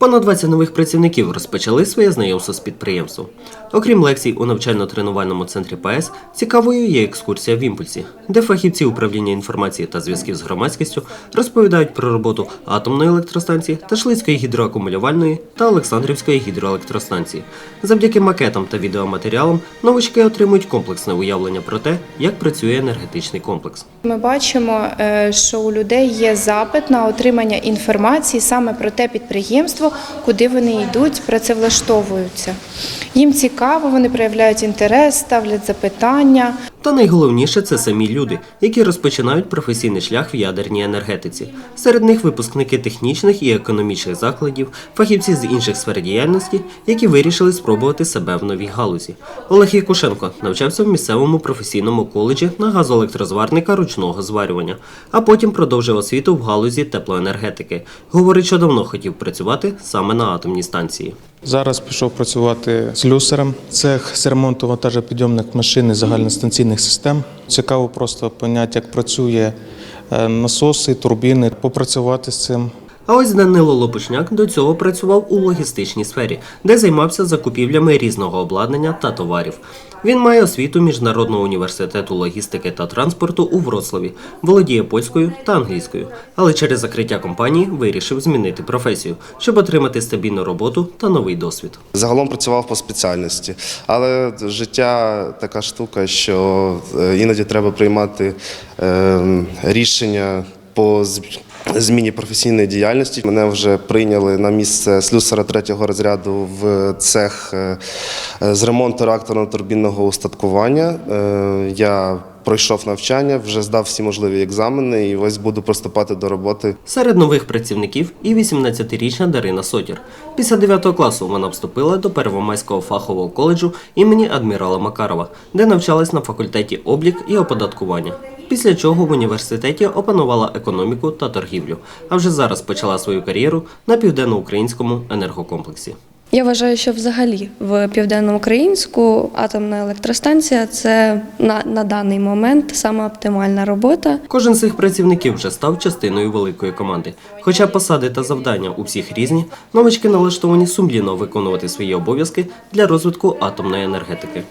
Понад 20 нових працівників розпочали своє знайомство з підприємством. Окрім лекцій у навчально-тренувальному центрі ПАЕС, цікавою є екскурсія в імпульсі, де фахівці управління інформації та зв'язків з громадськістю розповідають про роботу атомної електростанції, Ташлицької гідроакумулювальної та Олександрівської гідроелектростанції. Завдяки макетам та відеоматеріалам новички отримують комплексне уявлення про те, як працює енергетичний комплекс. Ми бачимо, е, що у людей є запит на отримання інформації саме про те підприємство, куди вони йдуть, працевлаштовуються. Їм цікаво, вони проявляють інтерес, ставлять запитання. Та найголовніше це самі люди, які розпочинають професійний шлях в ядерній енергетиці. Серед них випускники технічних і економічних закладів, фахівці з інших сфер діяльності, які вирішили спробувати себе в новій галузі. Олег Якушенко навчався в місцевому професійному коледжі на газоелектрозварника ручного зварювання, а потім продовжив освіту в галузі теплоенергетики. Говорить, що давно хотів працювати саме на атомній станції. Зараз пішов працювати слюсарем. Цех з ремонту вантажопідйомних машин і загальностанційних систем. Цікаво просто поняти, як працює е, насоси, турбіни, попрацювати з цим. А ось Данило Лопушняк до цього працював у логістичній сфері, де займався закупівлями різного обладнання та товарів. Він має освіту Міжнародного університету логістики та транспорту у Вроцлаві, володіє польською та англійською, але через закриття компанії вирішив змінити професію, щоб отримати стабільну роботу та новий досвід. Загалом працював по спеціальності, але життя така штука, що е, іноді треба приймати е, рішення по зміні професійної діяльності. Мене вже прийняли на місце слюсара третього розряду в цех е, з ремонту реакторно-турбінного устаткування. Е, Я пройшов навчання, вже здав всі можливі екзамени і ось буду приступати до роботи Серед нових працівників і 18-річна Дарина Сотір. Після 9 класу вона вступила до Первомайського фахового коледжу імені адмірала Макарова, де навчалась на факультеті облік і оподаткування. Після чого в університеті опанувала економіку та торгівлю, а вже зараз почала свою кар'єру на південноукраїнському енергокомплексі. Я вважаю, що взагалі в південноукраїнську атомна електростанція це на, на даний момент саме оптимальна робота. Кожен з цих працівників вже став частиною великої команди. Хоча посади та завдання у всіх різні, новички налаштовані сумлінно виконувати свої обов'язки для розвитку атомної енергетики.